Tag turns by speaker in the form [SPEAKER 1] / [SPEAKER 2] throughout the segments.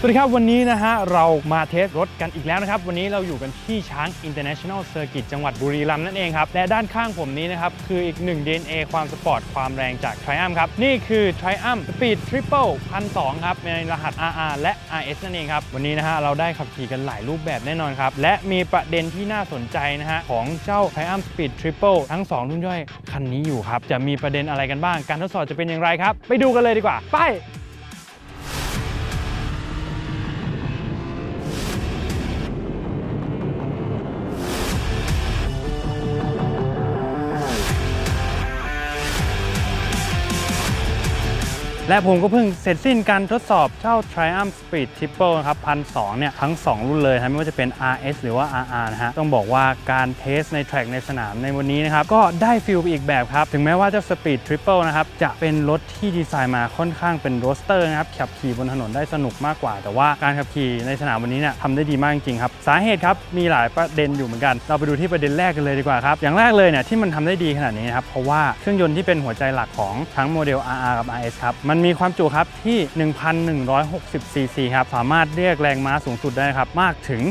[SPEAKER 1] สวัสดีครับวันนี้นะฮะเรามาเทสรถกันอีกแล้วนะครับ วันนี้เราอยู่กันที่ช้าง International Circuit จังหวัดบุรีรัมย์นั่นเองครับ และด้านข้างผมนี้นะครับ คืออีกหนึ่ง DNA ความสปอร์ตความแรงจาก Triumph ครับ นี่คือ Triumph Speed Triple 1,200ครับ ในรหัส RR และ RS นั่นเองครับ วันนี้นะฮะเราได้ขับขี่กันหลายรูปแบบแน่นอนครับ และมีประเด็นที่น่าสนใจนะฮะของเจ้า Triumph Speed Triple ทั้ง 2 รุ่นย่อยคันนี้อยู่ครับจะมีประเด็นอะไรกันบ้าง การทดสอบจะเป็นอย่างไรครับไปดูกันเลยดีกว่าไป และผมก็เพิ่งเสร็จสิ้นการทดสอบเจ้า Triumph Speed Triple นะครับพันสเนี่ยทั้ง 2 รุ่นเลยนะไม่ว่าจะเป็น RS หรือว่า RR นะฮะต้องบอกว่าการเทสในแทร็กในสนามในวันนี้นะครับ ก็ได้ฟิลอีกแบบครับ ถึงแม้ว่าเจ้า Speed Triple นะครับ จะเป็นรถที่ดีไซน์มาค่อนข้างเป็นโรสเตอร์นะครับ ขับขี่บนถนนได้สนุกมากกว่า แต่ว่าการขับขี่ในสนามวันนี้เนี่ยทำได้ดีมากจริงครับสาเหตุครับมีหลายประเด็นอยู่เหมือนกัน เราไปดูที่ประเด็นแรกกันเลยดีกว่าครับอย่างแรกเลยเนี่ยที่มันทำได้ดีขนาดนี้นะครับเพราะว่าเครื่องยนต์ที่เป็นหัวใจหลักของทั้งโมเดล RR กับ RS ครับมันมีความจุครับที่ 1,160 ซีซีครับ สามารถเรียกแรงม้าสูงสุดได้ครับ มากถึง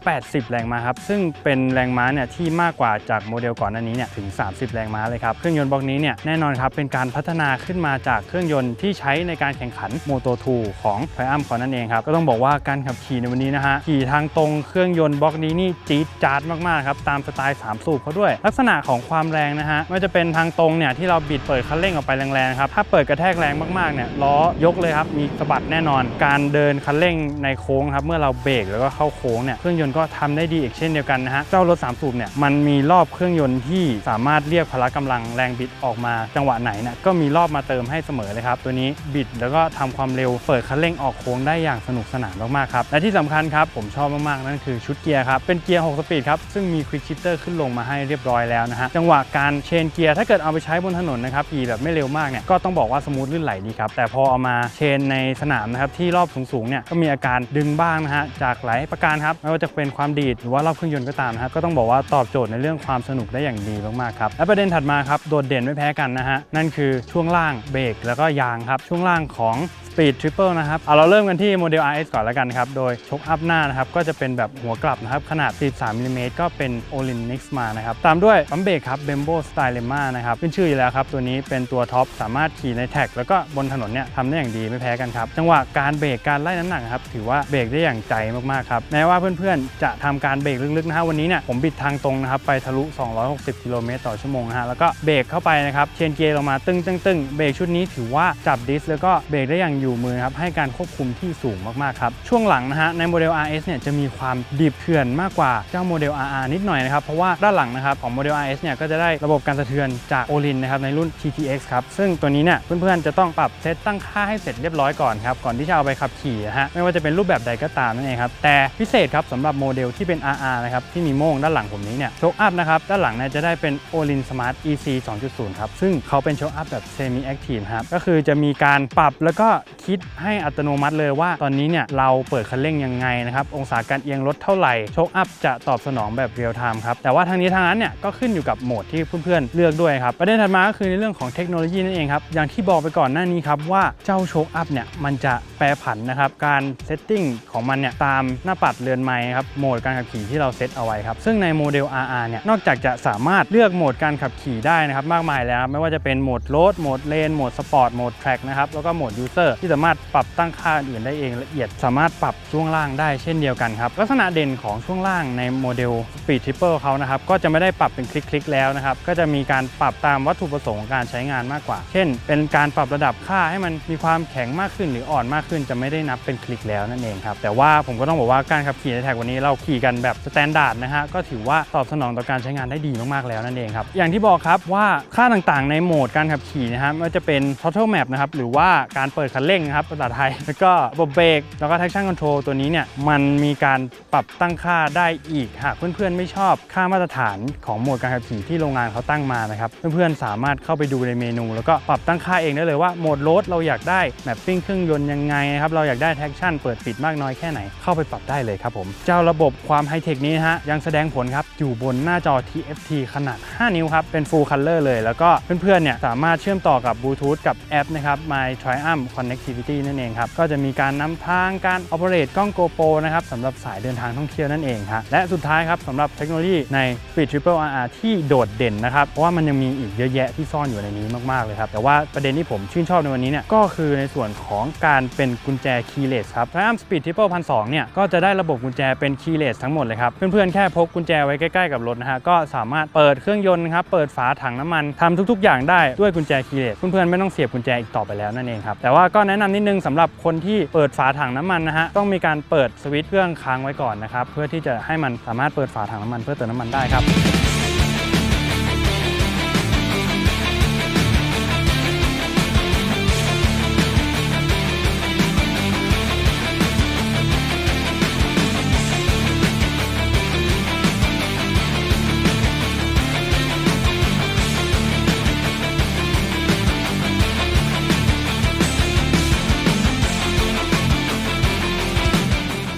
[SPEAKER 1] 180 แรงม้าครับ ซึ่งเป็นแรงม้าเนี่ยที่มากกว่าจากโมเดลก่อนหน้านี้เนี่ยถึง 30 แรงม้าเลยครับ เครื่องยนต์บล็อกนี้เนี่ยแน่นอนครับ เป็นการพัฒนาขึ้นมาจากเครื่องยนต์ที่ใช้ในการแข่งขัน Moto 2ของ Triumph ก่อนนั่นเองครับ ก็ต้องบอกว่าการขับขี่ในวันนี้นะฮะ ขี่ทางตรงเครื่องยนต์บล็อกนี้นี่จี๊ดจ๊าดมากๆครับตามสไตล์3สูบเขาด้วย ลักษณะของความแรงนะฮะไม่ว่าจะเป็นทางตรงเนี่ยที่เราบิดเปิดคันเร่งออกไปแรงๆครับถ้าเปิดกระแทกแรงมากๆเนี่ยล้อยกเลยครับ มีสะบัดแน่นอน การเดินคันเร่งในโค้งครับ เมื่อเราเบรกแล้วก็เข้าโค้งเนี่ยเครื่องยนต์ก็ทำได้ดีอีกเช่นเดียวกันนะฮะ เจ้ารถ 3 สูบเนี่ยมันมีรอบเครื่องยนต์ที่สามารถเรียกพละกำลังแรงบิดออกมา จังหวะไหนเนี่ยก็มีรอบมาเติมให้เสมอเลยครับ ตัวนี้บิดแล้วก็ทำความเร็วเปิดคันเร่งออกโค้งได้อย่างสนุกสนานมากๆครับและที่สำคัญครับผมชอบมากๆนั่นคือชุดเกียร์ครับเป็นเกียร์ 6 สปีดครับซึ่งมีควิกชิปเตอร์ขึ้นลงมาให้เรียบร้อยแล้วนะฮะจังหวะการเชนเกียร์ถ้าเกิดเอาไปใช้บนถนนนะครับขี่แบบไม่เร็วมากเนี่ยก็ต้องบอกว่าสมูทลื่นไหลดีครับแต่พอเอามาเชนในสนามนะครับที่รอบสูงๆเนี่ยก็มีอาการดึงบ้างนะฮะจากหลายประการครับไม่ว่าจะเป็นความดีดหรือว่ารอบเครื่องยนต์ก็ตามนะครับก็ต้องบอกว่าตอบโจทย์ในเรื่องความสนุกได้อย่างดีมากๆครับและประเด็นถัดมาครับโดดเด่นไม่แพ้กันนะฮะนั่นคือช่วงล่างเบรกแล้วก็ยางครับช่วงล่างของ Speed Triple นะครับเอาเราเริ่มกันที่โมเดล RS ก่อนแล้วกันครับ โดยชกอัพหน้านะครับ ก็จะเป็นแบบหัวกลับนะครับ ขนาด 43มิลลิเมตรก็เป็น Olin Nix มานะครับ ตามด้วยปั๊มเบรกครับ Bembo Stylema นะครับขึ้นชื่ออยู่แล้วครับ ตัวนี้เป็นตัวท็อปสามารถขี่ในแท็กแล้วก็บนถนนเนี่ยทำได้อย่างดีไม่แพ้กันครับจังหวะการเบรกการไล่น้ำหนักครับถือว่าเบรกได้อย่างใจมากๆครับแม้ว่าเพื่อนๆจะทำการเบรกลึกๆนะฮะวันนี้เนี่ยผมบิดทางตรงนะครับไปทะลุ 260 กิโลเมตรต่อชั่วโมงนะฮะแล้วก็เบรกเข้าไปนะครับเชนเกียร์ลงมาตึ้งตึ้งตึ้งเบรกชุดนี้ถือว่าจับดิสแล้วก็เบรกได้อย่างอยมือครับให้การควบคุมที่สูงมากๆครับช่วงหลังนะฮะในโมเดล RS เนี่ยจะมีความดิบเถื่อนมากกว่าเจ้าโมเดล RR นิดหน่อยนะครับเพราะว่าด้านหลังนะครับของโมเดล RS เนี่ยก็จะได้ระบบการสะเทือนจาก Olin นะครับในรุ่น TTX ครับซึ่งตัวนี้เนี่ยเพื่อนๆจะต้องปรับเซตตั้งค่าให้เสร็จเรียบร้อยก่อนครับก่อนที่จะเอาไปขับขี่นะฮะไม่ว่าจะเป็นรูปแบบใดก็ตามนั่นเองครับแต่พิเศษครับสำหรับโมเดลที่เป็น RR นะครับที่มีโม่งด้านหลังผมนี้เนี่ยโชคอัพนะครับด้านหลังเนี่ยจะได้เป็น Olin Smart EC 2.0 ครับซึ่งเขาเป็นโชคอัพแบบ Semi Active ครับก็คือจะมีการปรับแล้วก็ คิดให้อัตโนมัติเลยว่า ตอนนี้เนี่ยเราเปิดคันเร่งยังไงนะครับองศาการเอียงรถเท่าไหร่โชคอัพจะตอบสนองแบบเรียลไทม์ครับแต่ว่าทางนี้ทางนั้นเนี่ยก็ขึ้นอยู่กับโหมดที่เพื่อนๆเลือกด้วยครับประเด็นถัดมาก็คือในเรื่องของเทคโนโลยีนั่นเองครับอย่างที่บอกไปก่อนหน้านี้ครับว่าเจ้าโชคอัพเนี่ยมันจะแปรผันนะครับการเซตติ้งของมันเนี่ยตามหน้าปัดเรือนไม้ครับโหมดการขับขี่ที่เราเซตเอาไว้ครับซึ่งในโมเดล RR เนี่ยนอกจากจะสามารถเลือกโหมดการขับขี่ได้นะครับมากมายแล้วครับไม่ว่าจะเป็นโหมดโรดโหมดเลนโหมดสปอร์ตโหมดแทร็กนะครับแล้วก็โหมดยูเซอร์ที่สามารถปรับตั้งค่าอื่นได้เองละเอียด สามารถปรับช่วงล่างได้เช่นเดียวกันครับ ลักษณะเด่นของช่วงล่างในโมเดล Speed Triple เขานะครับก็จะไม่ได้ปรับเป็นคลิกๆแล้วนะครับก็จะมีการปรับตามวัตถุประสงค์ของการใช้งานมากกว่า เช่น เป็นการปรับระดับค่าให้มันมีความแข็งมากขึ้นหรืออ่อนมากขึ้น จะไม่ได้นับเป็นคลิกแล้วนั่นเองครับแต่ว่าผมก็ต้องบอกว่าการขับขี่ในแท็กวันนี้เราขี่กันแบบสแตนดาร์ดนะฮะก็ถือว่าตอบสนองต่อการใช้งานได้ดีมากๆแล้วนั่นเองครับอย่างที่บอกครับว่าค่าต่างๆ ในโหมดการขับขี่นะฮะไม่ว่าจะเป็น throttle map นะครับหรือว่าการเปิดคันเร่งครับภาษาไทย แล้วก็ระบบเบรกแล้วก็ traction control ตัวนี้เนี่ยมันมีการปรับตั้งค่าได้อีก หากเพื่อนๆไม่ชอบค่ามาตรฐานของโหมดการขับขี่ที่โรงงานเขาตั้งมานะครับ เพื่อนๆสามารถเข้าไปดูในเมนู แล้วก็ปรับตั้งค่าเองได้เลยว่าโหมดรดเราอยากได้แมปปิ้งเครื่องยนต์ยังไงนะครับเราอยากได้ traction เปิดปิดมากน้อยแค่ไหนเข้าไปปรับได้เลยครับผมเจ้าระบบความไฮเทคนี้ฮะยังแสดงผลครับอยู่บนหน้าจอ TFT ขนาด 5 นิ้วครับเป็น full color เลย แล้วก็เพื่อนๆเนี่ยสามารถเชื่อมต่อกับบลูทูธกับแอปนะครับ My Triumph Connectivity connectivity นั่นเองครับ ก็จะมีการนำทางการ operate กล้อง GoPro นะครับสำหรับสายเดินทางท่องเที่ยวนั่นเองฮะและสุดท้ายครับสำหรับเทคโนโลยีใน Speed Triple RR ที่โดดเด่นนะครับเพราะว่ามันยังมีอีกเยอะแยะที่ซ่อนอยู่ในนี้มากๆเลยครับแต่ว่าประเด็นที่ผมชื่นชอบในวันนี้เนี่ยก็คือในส่วนของการเป็นกุญแจ keyless ครับ Triumph Speed Triple 1,200เนี่ยก็จะได้ระบบกุญแจเป็น keyless ทั้งหมดเลยครับ เพื่อนๆ แค่พกกุญแจไว้ใกล้ๆกับรถนะฮะก็สามารถเปิดเครื่องยนต์ครับเปิดฝาถังน้ำมันทำทุกๆ อย่างได้ด้วยกุญแจ keyless เพื่อนๆไม่ต้องเสียบกุญแจอีกต่อไปแล้วนั่นเองครับแต่ว่าก็แนะนนิดนึงสำหรับคนที่เปิดฝาถังน้ำมันนะฮะต้องมีการเปิดสวิตช์เครื่องค้างไว้ก่อนนะครับเพื่อที่จะให้มันสามารถเปิดฝาถังน้ำมันเพื่อเติมน้ำมันได้ครับ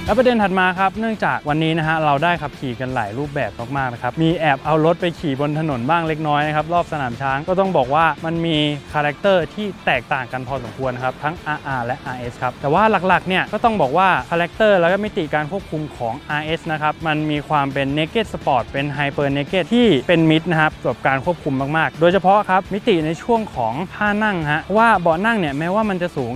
[SPEAKER 1] แล้วประเด็นถัดมาครับ เนื่องจากวันนี้นะฮะเราได้ขับขี่กันหลายรูปแบบมากๆนะครับ มีแอบเอารถไปขี่บนถนนบ้างเล็กน้อยนะครับรอบสนามช้างก็ต้องบอกว่ามันมีคาแรคเตอร์ที่แตกต่างกันพอสมควรครับทั้ง RR และ RS ครับแต่ว่าหลักๆเนี่ยก็ต้องบอกว่าคาแรคเตอร์แล้วก็มิติการควบคุมของ RS นะครับมันมีความเป็น Naked Sport เป็น Hyper Naked ที่เป็นมิดนะครับกับการควบคุมมากๆ โดยเฉพาะครับมิติในช่วงของท่านั่งฮะเพราะว่าเบาะนั่งเนี่ยแม้ว่ามันจะสูง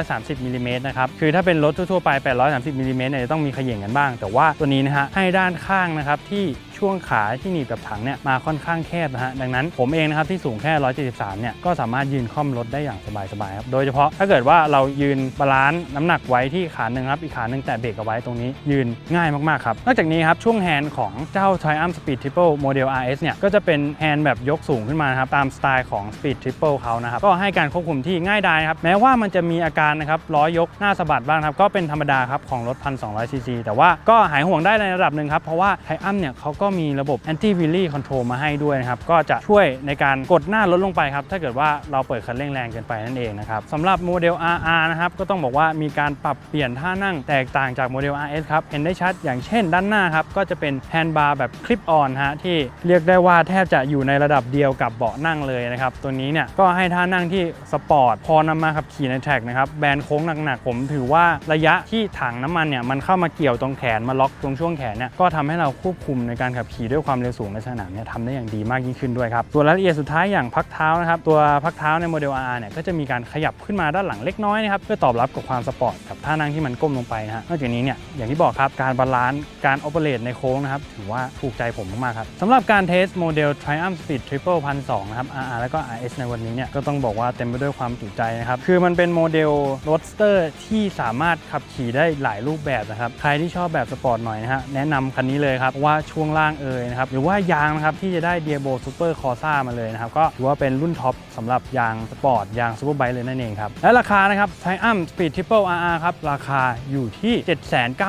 [SPEAKER 1] 830มิลลิเมตรนะครับคือถ้าเป็นรถทั่วๆไป 830มิลลิเมตรเนี่ยจะต้องมีขย่งกันบ้าง แต่ว่าตัวนี้นะฮะให้ด้านข้างนะครับที่ ช่วงขาที่หนีบกับถังเนี่ยมาค่อนข้างแคบนะฮะดังนั้นผมเองนะครับที่สูงแค่ 173 เนี่ยก็สามารถยืนค่อมรถได้อย่างสบายๆครับโดยเฉพาะถ้าเกิดว่าเรายืนบาลานซ์น้ำหนักไว้ที่ขาหนึ่งครับอีกขาหนึ่งแต่เบรกเอาไว้ตรงนี้ยืนง่ายมากๆครับนอกจากนี้ครับช่วงแฮนด์ของเจ้า Triumph Speed Triple Model RS เนี่ยก็จะเป็นแฮนด์แบบยกสูงขึ้นมานครับตามสไตล์ของ Speed Triple เขานะครับก็ให้การควบคุมที่ง่ายดายครับแม้ว่ามันจะมีอาการนะครับล้อยกหน้าสะบัดบ้างครับก็เป็นธรรมดาครับของรถ 1,200ซีซีแต่ว่าก็หายห่วงได้ในระดับหนึ่งครับเพราะว่า t r i u m p เนี่ยเขาก็มีระบบ Anti Wheelie Control มาให้ด้วยนะครับ ก็จะช่วยในการกดหน้ารถลงไปครับ ถ้าเกิดว่าเราเปิดคันเร่งแรงเกินไปนั่นเองนะครับสำหรับโมเดล RR นะครับ ก็ต้องบอกว่ามีการปรับเปลี่ยนท่านั่งแตกต่างจากโมเดล RS ครับ เห็นได้ชัดอย่างเช่นด้านหน้าครับ ก็จะเป็นแฮนด์บาร์แบบคลิปออนฮะที่เรียกได้ว่าแทบจะอยู่ในระดับเดียวกับเบาะนั่งเลยนะครับ ตัวนี้เนี่ยก็ให้ท่านั่งที่สปอร์ตพอนำมาขับขี่ในแทร็กนะครับแบนโค้งหนักๆผมถือว่าระยะที่ถังน้ำมันเนี่ยมันเข้ามาเกี่ยวตรงแขนมาล็อกตรงช่วงแขนเนี่ยก็ทำให้เราควบคุมในการขับขี่ด้วยความเร็วสูงในสนามเนี่ยทำได้อย่างดีมากยิ่งขึ้นด้วยครับส่วนรายละเอียดสุดท้ายอย่างพักเท้านะครับตัวพักเท้าในโมเดล RR เนี่ยก็จะมีการขยับขึ้นมาด้านหลังเล็กน้อยนะครับเพื่อตอบรับกับความสปอร์ตกับท่านั่งที่มันก้มลงไปนะฮะนอกจากนี้เนี่ยอย่างที่บอกครับการบาลานซ์การโอเปเรตในโค้งนะครับถือว่าถูกใจผมมากๆครับสำหรับการเทสโมเดล Triumph Speed Triple 1,200นะครับ RR แล้วก็ RS ในวันนี้เนี่ยก็ต้องบอกว่าเต็มไปด้วยความจุใจนะครับคือมันเป็นโมเดลรถสเตอร์ที่สามารถขับขี่ได้หลายรูปแบบนะครับใครที่ชอบแบบสปอร์ตหน่อยนะฮะแนะนำคันนี้เลยครับว่าช่วงล่างเอ่ยนะครับหรือว่ายางนะครับที่จะได้ d i a b o Super Corsa มาเลยนะครับก็ถือว่าเป็นรุ่นท็อปสำหรับยางสปอร์ตยางซูเปอร์ไบค์เลยนั่นเองครับและราคานะครับ Triumph Speed Triple RR ครับราคาอยู่ที่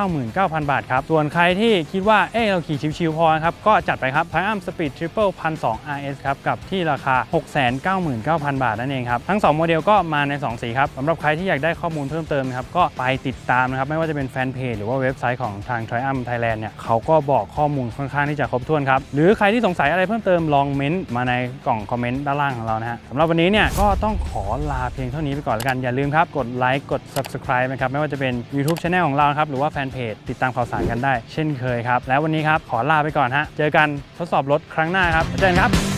[SPEAKER 1] 799,000 บาทครับส่วนใครที่คิดว่าเอ้เราขี่ชิวๆพอครับก็จัดไปครับ Triumph Speed Triple 1,200 RS ครับกับที่ราคา 699,000 บาทนั่นเองครับทั้ง 2 โมเดลก็มาใน 2 สีครับสำหรับใครที่อยากได้ข้อมูลเพิ่มเติมนะครับก็ไปติดตามนะครับไม่ว่าจะเป็นแฟนเพจหรือว่าเว็บไซต์ของทาง Triumph Thailand เนี่ยเขาก็บอกข้อมูลค่อนข้างที่จะครบถ้วนครับ หรือใครที่สงสัยอะไรเพิ่มเติมลองเม้นต์มาในกล่องคอมเมนต์ด้านล่างของเรานะฮะสำหรับวันนี้เนี่ยก็ต้องขอลาเพียงเท่านี้ไปก่อนแล้วกันอย่าลืมครับกดไลค์กด subscribe นะครับไม่ว่าจะเป็น YouTube Channel ของเราครับหรือว่าแฟนเพจติดตามข่าวสารกันได้ เช่นเคยครับแล้ววันนี้ครับขอลาไปก่อนฮะเจอกันทดสอบรถครั้งหน้าครับเจอกันครับ